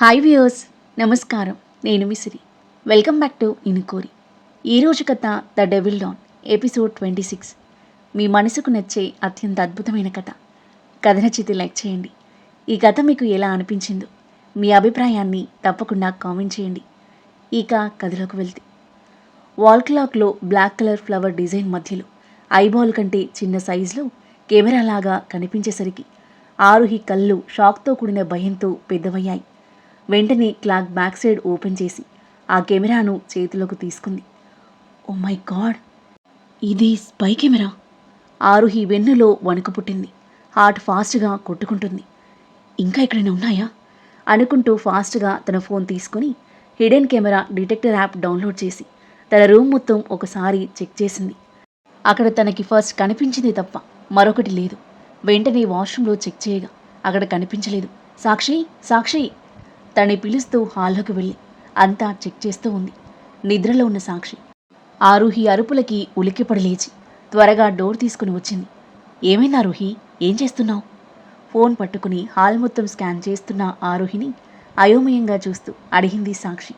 Hi viewers నమస్కారం. నేను మిసిరి వెల్కమ్ బ్యాక్ టు ఇనుకోరి. ఈరోజు కథ the devil don episode twenty six. మీ మనసుకు నచ్చే అత్యంత అద్భుతమైన కథ. కథ నచ్చితే లైక్ చేయండి. ఈ కథ మీకు ఎలా అనిపించిందో మీ అభిప్రాయాన్ని తప్పకుండా కామెంట్ చేయండి. ఇక కథలోకి వెళ్తే. వాల్ క్లాక్లో బ్లాక్ కలర్ ఫ్లవర్ డిజైన్ మధ్యలో ఐబాల్ కంటే చిన్న సైజులో కెమెరా లాగా కనిపించేసరికి ఆరుహి కళ్ళు షాక్తో కూడిన భయంతో పెద్దవయ్యాయి. వెంటనే క్లాక్ బ్యాక్ సైడ్ ఓపెన్ చేసి ఆ కెమెరాను చేతిలోకి తీసుకుంది. Oh my god! ఇది స్పై కెమెరా. ఆరుహి వెన్నులో వణుకు పుట్టింది. హార్ట్ ఫాస్ట్గా కొట్టుకుంటుంది. ఇంకా ఎక్కడైనా ఉన్నాయా? అనుకుంటూ ఫాస్ట్గా తన ఫోన్ తీసుకొని hidden camera detector app download చేసి తన రూమ్ మొత్తం ఒకసారి చెక్ చేసింది. అక్కడ తనకి ఫస్ట్ కనిపించింది తప్ప మరొకటి లేదు. వెంటనే వాష్రూమ్లో చెక్ చేయగా అక్కడ కనిపించలేదు. సాక్షి! సాక్షి! తని పిలుస్తూ హాల్లోకి వెళ్ళి అంతా చెక్ చేస్తూ ఉంది. నిద్రలో ఉన్న సాక్షి. ఆరుహి అరుపులకి ఉలిక్కిపడి లేచి త్వరగా డోర్ తీసుకుని వచ్చింది. ఏమైంది ఆరుహి ఏం చేస్తున్నావు? ఫోన్ పట్టుకుని హాల్ మొత్తం స్కాన్ చేస్తున్న ఆరుహిని అయోమయంగా చూస్తూ అడిగింది సాక్షి.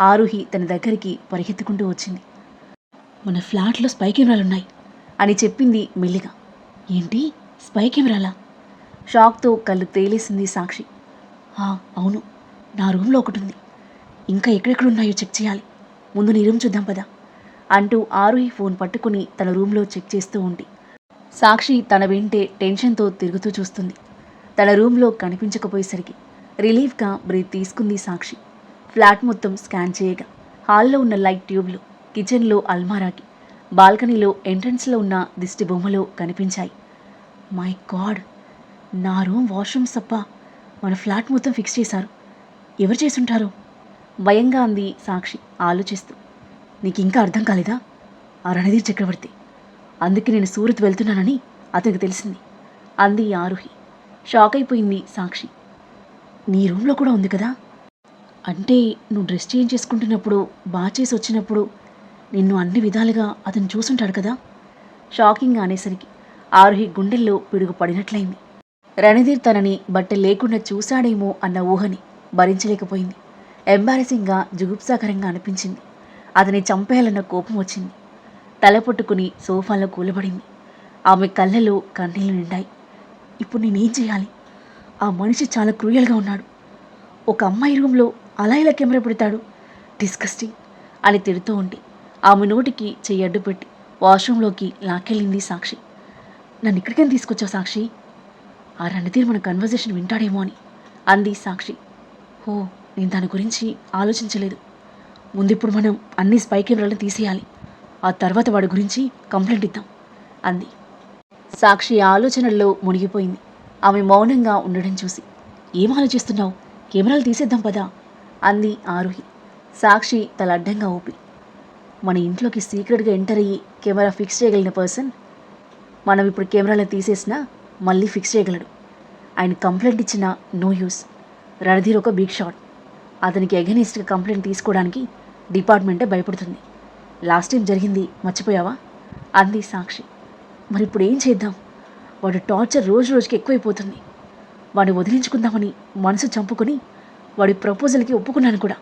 ఆరుహి తన దగ్గరికి పరిగెత్తుకుంటూ వచ్చింది. మన ఫ్లాట్లో స్పై కెమెరాలున్నాయి అని చెప్పింది మెల్లిగా. ఏంటి? స్పై కెమెరాలా? షాక్తో కళ్ళు తేలేసింది సాక్షి. "ఆ, అవును. నా రూమ్లో ఒకటి ఉంది ఇంకా ఎక్కడెక్కడ ఉన్నాయో చెక్ చేయాలి. ముందు నీ రూమ్ చూద్దాం పదా అంటూ ఆరుహి ఫోన్ పట్టుకుని తన రూమ్లో చెక్ చేస్తూ ఉంది సాక్షి తన వెంటే టెన్షన్తో తిరుగుతూ చూస్తుంది. తన రూమ్లో కనిపించకపోయేసరికి రిలీఫ్గా బ్రీత్ తీసుకుంది సాక్షి. ఫ్లాట్ మొత్తం స్కాన్ చేయగా హాల్లో ఉన్న లైట్ ట్యూబ్లు కిచెన్లో అల్మారాకి బాల్కనీలో ఎంట్రన్స్లో ఉన్న దిష్టి బొమ్మలో కనిపించాయి. My god! నా రూమ్ వాష్రూమ్ సప్ప మన ఫ్లాట్ మొత్తం ఫిక్స్ చేశారు. ఎవరు చేసుంటారు భయంగా అంది సాక్షి ఆలోచిస్తూ. నీకు ఇంకా అర్థం కాలేదా? ఆ రణధీర్ చక్రవర్తి. అందుకే నేను సూరత్ వెళ్తున్నానని అతనికి తెలిసింది అంది ఆరుహి. షాక్ అయిపోయింది సాక్షి. నీ రూమ్లో కూడా ఉంది కదా? అంటే నువ్వు డ్రెస్ చేంజ్ చేసుకుంటున్నప్పుడు బాగా చేసి వచ్చినప్పుడు నిన్ను అన్ని విధాలుగా అతను చూసుంటాడు కదా? షాకింగ్ అనేసరికి ఆరుహి గుండెల్లో పిడుగు పడినట్లయింది. రణధీర్ తనని బట్ట లేకుండా చూశాడేమో అన్న ఊహని భరించలేకపోయింది. ఎంబారసింగ్గా జుగుప్సాకరంగా అనిపించింది. అతని చంపేయాలన్న కోపం వచ్చింది. తల పట్టుకుని సోఫాలో కూలబడింది. ఆమె కళ్ళలో కన్నీళ్ళు నిండాయి. ఇప్పుడు నేనేం చేయాలి? ఆ మనిషి చాలా క్రూయల్గా ఉన్నాడు. ఒక అమ్మాయి రూమ్లో అలా ఇలా కెమెరా పెడతాడు. డిస్కస్టింగ్ అని తిడుతూ ఉండి ఆమె నోటికి చెయ్యి అడ్డు పెట్టి వాష్రూమ్లోకి లాక్కెళ్ళింది సాక్షి. నన్ను ఇక్కడికైనా తీసుకొచ్చావు సాక్షి? ఆ రణధీర్ మన కన్వర్జేషన్ వింటాడేమో అని అంది సాక్షి. ఓ నేను దాని గురించి ఆలోచించలేదు. ముందు ఇప్పుడు మనం అన్ని స్పై కెమెరాలను తీసేయాలి. ఆ తర్వాత వాడి గురించి కంప్లైంట్ ఇద్దాం అంది. సాక్షి ఆలోచనల్లో మునిగిపోయింది. ఆమె మౌనంగా ఉండడం చూసి. ఏం ఆలోచిస్తున్నావు? కెమెరాలు తీసేద్దాం పదా? అంది ఆరుహి. సాక్షి తల అడ్డంగా ఊపి. మన ఇంట్లోకి సీక్రెట్గా ఎంటర్ అయ్యి కెమెరా ఫిక్స్ చేయగలిగిన పర్సన్? మనం ఇప్పుడు కెమెరాలను తీసేసినా మళ్ళీ ఫిక్స్ చేయగలడు. ఆయన కంప్లైంట్ ఇచ్చిన నో యూస్. రణధీర్ ఒక బిగ్ షాట్ అతనికి అగెనిస్ట్గా కంప్లైంట్ తీసుకోవడానికి డిపార్ట్మెంటే భయపడుతుంది. లాస్ట్ టైం జరిగింది మర్చిపోయావా? అంది సాక్షి. మరి ఇప్పుడు ఏం చేద్దాం? వాడు టార్చర్ రోజు రోజుకి ఎక్కువైపోతుంది. వాడిని వదిలించుకుందామని మనసు చంపుకొని వాడి ప్రపోజల్కి ఒప్పుకున్నాను కూడా.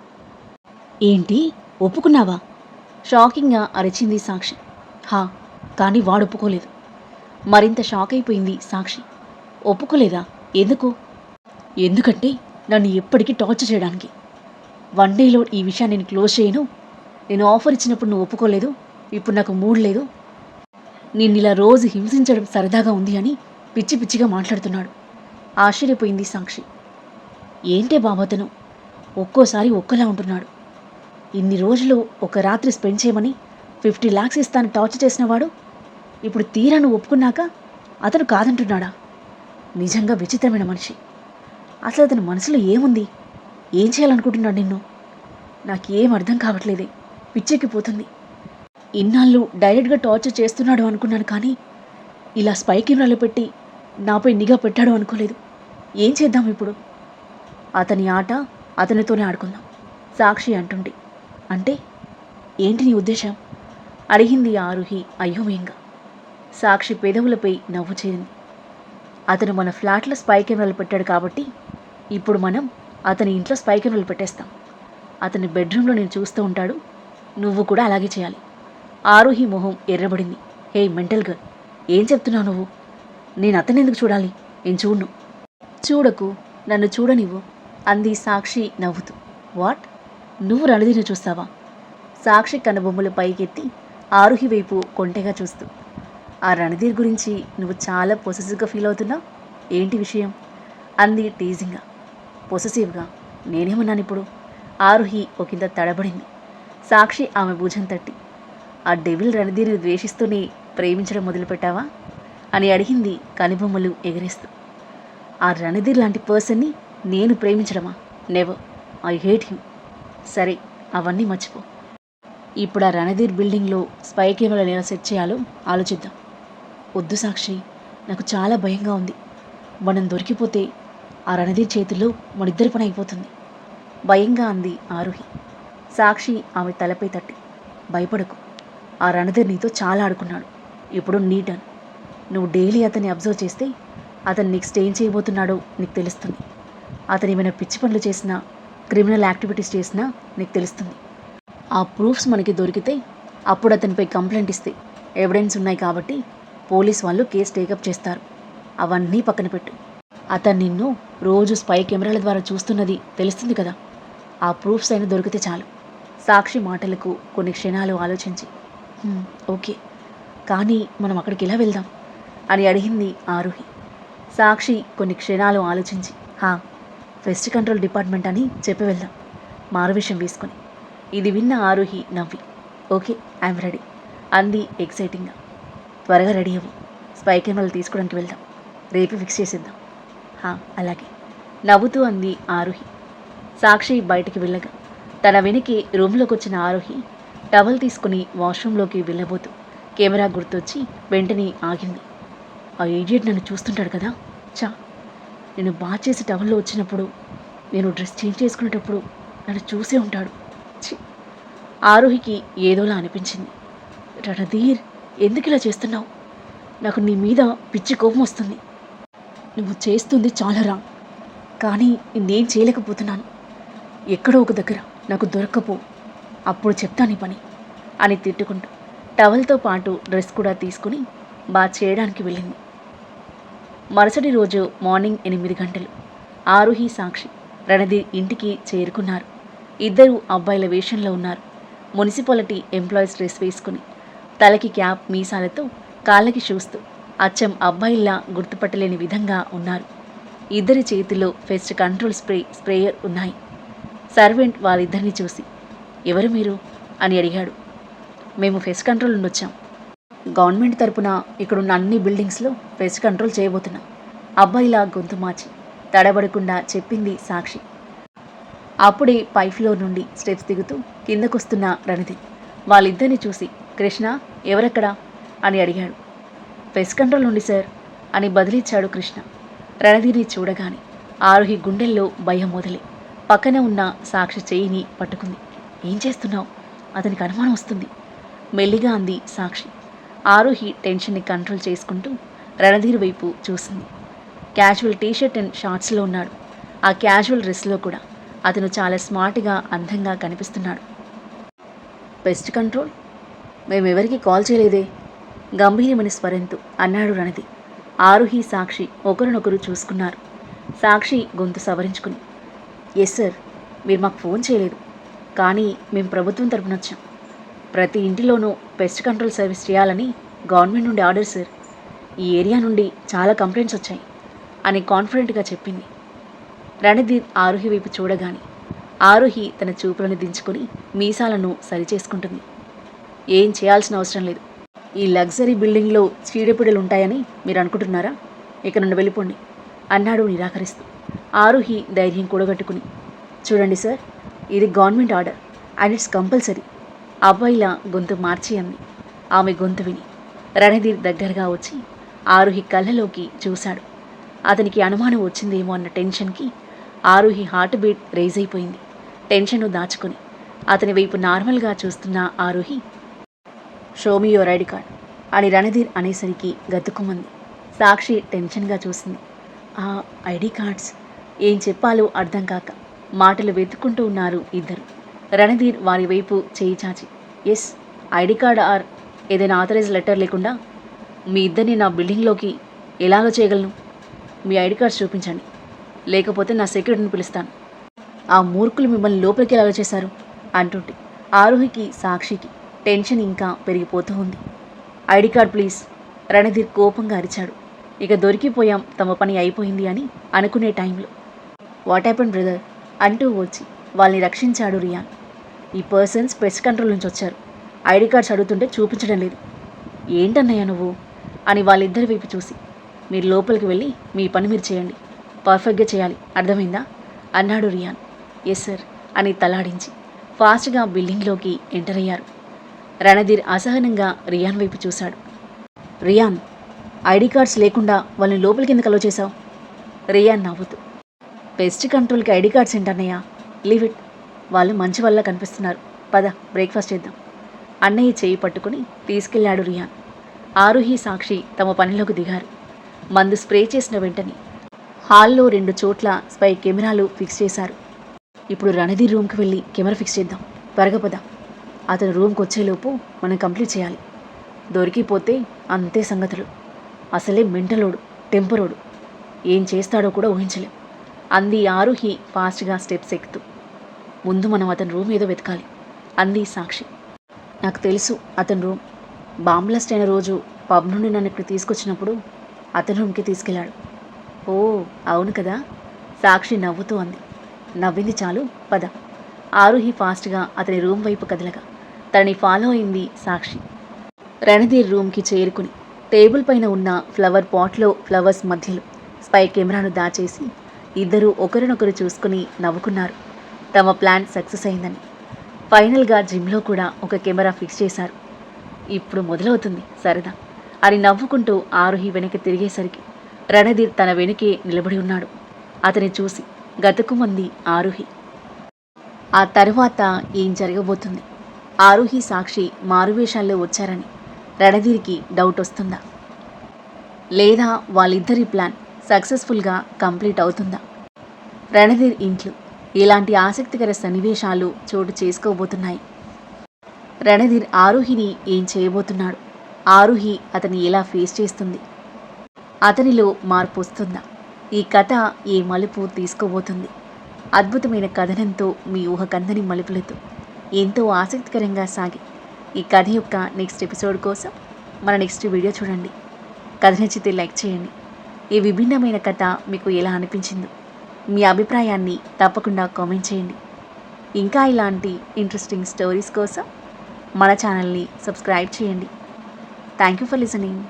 ఏంటి? ఒప్పుకున్నావా? షాకింగ్గా అరిచింది సాక్షి. హా కానీ వాడు ఒప్పుకోలేదు. మరింత షాక్ అయిపోయింది సాక్షి. ఒప్పుకోలేదా? ఎందుకు? ఎందుకంటే నన్ను ఎప్పటికీ టార్చర్ చేయడానికి. వన్ డేలో ఈ విషయాన్ని నేను క్లోజ్ చేయను. నేను ఆఫర్ ఇచ్చినప్పుడు నువ్వు ఒప్పుకోలేదు. ఇప్పుడు నాకు మూడ్ లేదు. నిన్ను ఇలా రోజు హింసించడం సరదాగా ఉంది అని పిచ్చి పిచ్చిగా మాట్లాడుతున్నాడు. ఆశ్చర్యపోయింది సాక్షి. ఏంటే బాబతను ఒక్కోసారి ఒక్కలా ఉంటున్నాడు. ఇన్ని రోజులు ఒక రాత్రి స్పెండ్ చేయమని ఫిఫ్టీ ల్యాక్స్ ఇస్తాను టార్చర్ చేసినవాడు ఇప్పుడు తీరాను ఒప్పుకున్నాక అతను కాదంటున్నాడా? నిజంగా విచిత్రమైన మనిషి. అసలు అతని మనసులో ఏముంది? ఏం చేయాలనుకుంటున్నాడు నిన్ను? నాకేం అర్థం కావట్లేదే. పిచ్చెక్కిపోతుంది. ఇన్నాళ్ళు డైరెక్ట్గా టార్చర్ చేస్తున్నాడు అనుకున్నాను కానీ ఇలా స్పై కెమెరాలు పెట్టి నాపై నిఘా పెట్టాడు అనుకోలేదు. ఏం చేద్దాం ఇప్పుడు? అతని ఆట అతనితోనే ఆడుకుందాం సాక్షి అంటుండి అంటే ఏంటి నీ ఉద్దేశం? అడిగింది ఆరుహి అయోమయంగా. సాక్షి పెదవులపై నవ్వు చేరింది. అతను మన ఫ్లాట్లో స్పై కెమెరాలు పెట్టాడు కాబట్టి ఇప్పుడు మనం అతని ఇంట్లో స్పై కెమెరాలు పెట్టేస్తాం. అతని బెడ్రూమ్లో నేను చూస్తూ ఉంటాడు. నువ్వు కూడా అలాగే చేయాలి. ఆరోహి మొహం ఎర్రబడింది. హే మెంటల్ గర్ల్ ఏం చెప్తున్నావు నువ్వు? నేను అతను ఎందుకు చూడాలి? నేను చూడను. చూడకు నన్ను చూడనివ్వు అంది సాక్షి నవ్వుతూ. వాట్? నువ్వు రణధీర్ని చూస్తావా? సాక్షి కనుబొమ్మలు పైకెత్తి ఆరుహి వైపు కొంటెగా చూస్తూ. ఆ రణధీర్ గురించి నువ్వు చాలా పొసెసివ్గా ఫీల్ అవుతున్నావు? ఏంటి విషయం? అంది టీజింగ్గా పొసెసివ్గా నేనేమన్నాను ఇప్పుడు? ఆరుహి ఒకంత తడబడింది. సాక్షి ఆమె భుజం తట్టి ఆ డెవిల్ రణధీర్ని ద్వేషిస్తూనే ప్రేమించడం మొదలుపెట్టావా? అని అడిగింది కనుబొమ్మలు ఎగరేస్తూ. ఆ రణధీర్ లాంటి పర్సన్ని నేను ప్రేమించడమా? నెవర్ ఐ హేట్ హిమ్ సరే అవన్నీ మర్చిపో. ఇప్పుడు ఆ రణధీర్ బిల్డింగ్లో స్పై కెమెరాలు ఎలా సెట్ చేయాలో ఆలోచిద్దాం. వద్దు సాక్షి నాకు చాలా భయంగా ఉంది. మనం దొరికిపోతే ఆ రణధీర్ చేతుల్లో మనిద్దరి పని అయిపోతుంది. భయంగా అంది ఆరుహి. సాక్షి ఆమె తలపై తట్టి భయపడకు. ఆ రణధీర్ నీతో చాలా ఆడుకున్నాడు. ఇప్పుడు నీ టర్న్ నువ్వు డైలీ అతన్ని అబ్జర్వ్ చేస్తే అతను నెక్స్ట్ ఏం చేయబోతున్నాడో నీకు తెలుస్తుంది. అతను ఏమైనా పిచ్చి పనులు చేసినా క్రిమినల్ యాక్టివిటీస్ చేసినా నీకు తెలుస్తుంది. ఆ ప్రూఫ్స్ మనకి దొరికితే అప్పుడు అతనిపై కంప్లైంట్ ఇస్తే ఎవిడెన్స్ ఉన్నాయి కాబట్టి పోలీస్ వాళ్ళు కేసు టేకప్ చేస్తారు. అవన్నీ పక్కన పెట్టు. అతను నిన్ను రోజు స్పై కెమెరాల ద్వారా చూస్తున్నది తెలుస్తుంది కదా. ఆ ప్రూఫ్స్ అయినా దొరికితే చాలు. సాక్షి మాటలకు కొన్ని క్షణాలు ఆలోచించి ఓకే కానీ మనం అక్కడికి ఎలా వెళ్దాం? అని అడిగింది ఆరుహి. సాక్షి కొన్ని క్షణాలు ఆలోచించి హా ఫెస్ట్ కంట్రోల్ డిపార్ట్మెంట్ అని చెప్పి వెళ్దాం మారువేషం వేసుకొని. ఇది విన్న ఆరుహి నవ్వి ఓకే ఐఎమ్ రెడీ అంది ఎక్సైటింగ్గా. త్వరగా రెడీ అవ్వు స్పై కెమెరాలు తీసుకోవడానికి వెళ్దాం రేపు ఫిక్స్ చేసేద్దాం. హా అలాగే. నవ్వుతూ అంది ఆరుహి. సాక్షి బయటికి వెళ్ళగా తన వెనక్కి రూమ్లోకి వచ్చిన ఆరుహి టవల్ తీసుకుని వాష్రూమ్లోకి వెళ్ళబోతూ కెమెరా గుర్తొచ్చి వెంటనే ఆగింది. ఆ ఏడియట్ నన్ను చూస్తుంటాడు కదా? చా నేను బాగా చేసి టవల్లో వచ్చినప్పుడు నేను డ్రెస్ చేంజ్ చేసుకునేటప్పుడు నన్ను చూసే ఉంటాడు. ఛీ! ఆరోహికి ఏదోలా అనిపించింది. రణధీర్ ఎందుకు ఇలా చేస్తున్నావు? నాకు నీ మీద పిచ్చి కోపం వస్తుంది. నువ్వు చేస్తుంది చాలా రాంగ్. కానీ నేను చేయలేకపోతున్నాను. ఎక్కడో ఒక దగ్గర నాకు దొరక్కపో. అప్పుడు చెప్తాను ఈ పని అని తిట్టుకుంటూ టవల్తో పాటు డ్రెస్ కూడా తీసుకుని బాగా చేయడానికి వెళ్ళింది. మరుసటి రోజు మార్నింగ్ ఎనిమిది గంటలు ఆరుహి సాక్షి రణధీర్ ఇంటికి చేరుకున్నారు. ఇద్దరు అబ్బాయిల వేషంలో ఉన్నారు. మున్సిపాలిటీ ఎంప్లాయీస్ డ్రెస్ వేసుకుని తలకి క్యాప్ మీసాలతో కాళ్ళకి చూస్తూ అచ్చం అబ్బాయిల్లా గుర్తుపట్టలేని విధంగా ఉన్నారు. ఇద్దరి చేతిలో ఫెస్ట్ కంట్రోల్ స్ప్రే స్ప్రేయర్ ఉన్నాయి. సర్వెంట్ వాళ్ళిద్దరిని చూసి ఎవరు మీరు? అని అడిగాడు. మేము ఫెస్ట్ కంట్రోల్ నుండి వచ్చాం గవర్నమెంట్ తరపున ఇక్కడున్న అన్ని బిల్డింగ్స్లో పెస్ట్ కంట్రోల్ చేయబోతున్నాం. అబ్బాయిలా గొంతు మార్చి తడబడకుండా చెప్పింది సాక్షి. అప్పుడే పై ఫ్లోర్ నుండి స్టెప్స్ దిగుతూ కిందకొస్తున్న రణిధి వాళ్ళిద్దరిని చూసి కృష్ణ ఎవరెక్కడా? అని అడిగాడు. పెస్ట్ కంట్రోల్ నుండి సార్ అని బదిలిచ్చాడు కృష్ణ. రణధీర్ని చూడగానే ఆరుహి గుండెల్లో భయం మొదలే పక్కన ఉన్న సాక్షి చేయిని పట్టుకుంది. ఏం చేస్తున్నావు? అతనికి అనుమానం వస్తుంది మెల్లిగా అంది సాక్షి. ఆరుహి టెన్షన్ని కంట్రోల్ చేసుకుంటూ రణధీర్ వైపు చూసింది. క్యాజువల్ టీషర్ట్ అండ్ షార్ట్స్లో ఉన్నాడు. ఆ క్యాజువల్ డ్రెస్లో కూడా అతను చాలా స్మార్ట్గా అందంగా కనిపిస్తున్నాడు. Pest control? మేమెవరికి కాల్ చేయలేదే? గంభీరమని స్వరంతో అన్నాడు రణది. ఆరుహి సాక్షి ఒకరినొకరు చూసుకున్నారు. సాక్షి గొంతు సవరించుకుని ఎస్ సార్ మీరు మాకు ఫోన్ చేయలేదు. కానీ మేము ప్రభుత్వం తరపున వచ్చాం. ప్రతి ఇంటిలోనూ పెస్ట్ కంట్రోల్ సర్వీస్ చేయాలని గవర్నమెంట్ నుండి ఆర్డర్ సార్. ఈ ఏరియా నుండి చాలా కంప్లైంట్స్ వచ్చాయి అని కాన్ఫిడెంట్గా చెప్పింది. రణధీర్ ఆరుహి వైపు చూడగానే ఆరుహి తన చూపులను దించుకొని మీసాలను సరిచేసుకుంటుంది. ఏం చేయాల్సిన అవసరం లేదు. ఈ లగ్జరీ బిల్డింగ్లో చీడపిడలు ఉంటాయని మీరు అనుకుంటున్నారా ఇక నుండి వెళ్ళిపోండి. అన్నాడు నిరాకరిస్తూ. ఆరుహి ధైర్యం కూడగట్టుకుని. చూడండి సార్ ఇది government order and it's compulsory. అబ్బాయిలా గొంతు మార్చి అంది. ఆమె గొంతు విని. రణధీర్ దగ్గరగా వచ్చి ఆరుహి కళ్ళలోకి చూశాడు. అతనికి అనుమానం వచ్చిందేమో అన్న టెన్షన్కి ఆరుహి హార్ట్ బీట్ రేజ్ అయిపోయింది. టెన్షన్ను దాచుకుని. అతని వైపు నార్మల్గా చూస్తున్న Aruhi show me your ID card అని రణధీర్ అనేసరికి గతుకుమంది. సాక్షి టెన్షన్గా చూసింది. ఆ ఐడి కార్డ్స్? ఏం చెప్పాలో అర్థం కాక మాటలు వెతుక్కుంటూ ఉన్నారు ఇద్దరు. రణధీర్ వారి వైపు చేయి చాచి. ఎస్ ఐడి కార్డ్ ఆర్ ఏదైనా ఆథరైజ్ లెటర్ లేకుండా మీ ఇద్దరిని నా బిల్డింగ్లోకి ఎలాగో చేయగలను? మీ ఐడి కార్డ్స్ చూపించండి. లేకపోతే నా సెక్యూరిటీని పిలుస్తాను. ఆ మూర్ఖులు మిమ్మల్ని లోపలికి ఎలాగో చేశారు? అంటుంటే ఆరోహికి సాక్షికి టెన్షన్ ఇంకా పెరిగిపోతూ ఉంది ఐడి కార్డ్ ప్లీజ్. రణధీర్ కోపంగా అరిచాడు. ఇక దొరికిపోయాం తమ పని అయిపోయింది అని అనుకునే టైంలో. What happen brother? అంటూ వచ్చి వాళ్ళని రక్షించాడు రియాన్. ఈ పర్సన్స్ పెస్ట్ కంట్రోల్ నుంచి వచ్చారు. ఐడి కార్డ్స్ అడుగుతుంటే చూపించడం లేదు. ఏంటన్నయ్య నువ్వు? అని వాళ్ళిద్దరి వైపు చూసి మీరు లోపలికి వెళ్ళి మీ పని మీరు చేయండి. పర్ఫెక్ట్గా చేయాలి. అర్థమైందా? అన్నాడు రియాన్. ఎస్ సార్ అని తలాడించి ఫాస్ట్గా బిల్డింగ్లోకి ఎంటర్ అయ్యారు. రణధీర్ అసహనంగా రియాన్ వైపు చూశాడు. రియాన్ ఐడి కార్డ్స్ లేకుండా వాళ్ళని లోపలికి ఎందుకు అలో చేశావు? రియాన్ నవ్వుతూ పెస్ట్ కంట్రోల్కి ఐడి కార్డ్స్ ఏంటన్నయ్య? Leave it. వాళ్ళు మంచి వల్ల కనిపిస్తున్నారు. పద బ్రేక్ఫాస్ట్ చేద్దాం. అన్నయ్య చేయి పట్టుకుని తీసుకెళ్ళాడు రియాన్. ఆరుహి సాక్షి తమ పనిలోకి దిగారు. మందు స్ప్రే చేసిన వెంటనే హాల్లో రెండు చోట్ల స్పై కెమెరాలు ఫిక్స్ చేశారు. ఇప్పుడు రణధీర్ రూమ్కి వెళ్ళి కెమెరా ఫిక్స్ చేద్దాం. త్వరగా అతను రూమ్కి వచ్చేలోపు మనం కంప్లీట్ చేయాలి. దొరికిపోతే అంతే సంగతులు. అసలే మెంటలోడు టెంపరోడు. ఏం చేస్తాడో కూడా ఊహించలేం. అంది ఆరుహి ఫాస్ట్గా స్టెప్స్ ఎక్కుతూ. ముందు మనం అతని రూమ్ ఏదో వెతకాలి. అంది సాక్షి. నాకు తెలుసు అతని రూమ్. బాంబ్లాస్ట్ అయిన రోజు పబ్ నుండి నన్ను ఇక్కడ తీసుకొచ్చినప్పుడు అతని రూమ్కి తీసుకెళ్ళాడు. ఓ అవును కదా? సాక్షి నవ్వుతూ అంది. నవ్వింది చాలు పద. ఆరుహి ఫాస్ట్గా అతని రూమ్ వైపు కదలగా. తనని ఫాలో అయింది సాక్షి. రణధీర్ రూమ్కి చేరుకుని టేబుల్ పైన ఉన్న ఫ్లవర్ పాట్లో ఫ్లవర్స్ మధ్యలో స్పై కెమెరాను దాచేసి ఇద్దరూ ఒకరినొకరు చూసుకుని నవ్వుకున్నారు. తమ ప్లాన్ సక్సెస్ అయిందని. ఫైనల్గా జిమ్లో కూడా ఒక కెమెరా ఫిక్స్ చేశారు. ఇప్పుడు మొదలవుతుంది సరదా అని నవ్వుకుంటూ ఆరుహి వెనక్కి తిరిగేసరికి రణధీర్ తన వెనుకే నిలబడి ఉన్నాడు. అతని చూసి గతుకుమంది ఆరుహి. ఆ తరువాత ఏం జరగబోతుంది? ఆరుహి సాక్షి మారువేషాల్లో వచ్చారని రణధీర్కి డౌట్ వస్తుందా? లేదా వాళ్ళిద్దరి ప్లాన్ సక్సెస్ఫుల్గా కంప్లీట్ అవుతుందా? రణధీర్ ఇంట్లో ఇలాంటి ఆసక్తికర సన్నివేశాలు చోటు చేసుకోబోతున్నాయి. రణధీర్ ఆరుహిని ఏం చేయబోతున్నాడు? ఆరుహి అతని ఎలా ఫేస్ చేస్తుంది? అతనిలో మార్పు వస్తుందా? ఈ కథ ఏ మలుపు తీసుకోబోతుంది? అద్భుతమైన కథనంతో మీ ఊహకందని మలుపులతో ఎంతో ఆసక్తికరంగా సాగి. ఈ కథ యొక్క నెక్స్ట్ ఎపిసోడ్ కోసం మన నెక్స్ట్ వీడియో చూడండి. కథ నచ్చితే లైక్ చేయండి. ఈ విభిన్నమైన కథ మీకు ఎలా అనిపించిందో మీ అభిప్రాయాన్ని తప్పకుండా కామెంట్ చేయండి. ఇంకా ఇలాంటి ఇంట్రెస్టింగ్ స్టోరీస్ కోసం మన ఛానల్ని సబ్స్క్రైబ్ చేయండి. Thank you for listening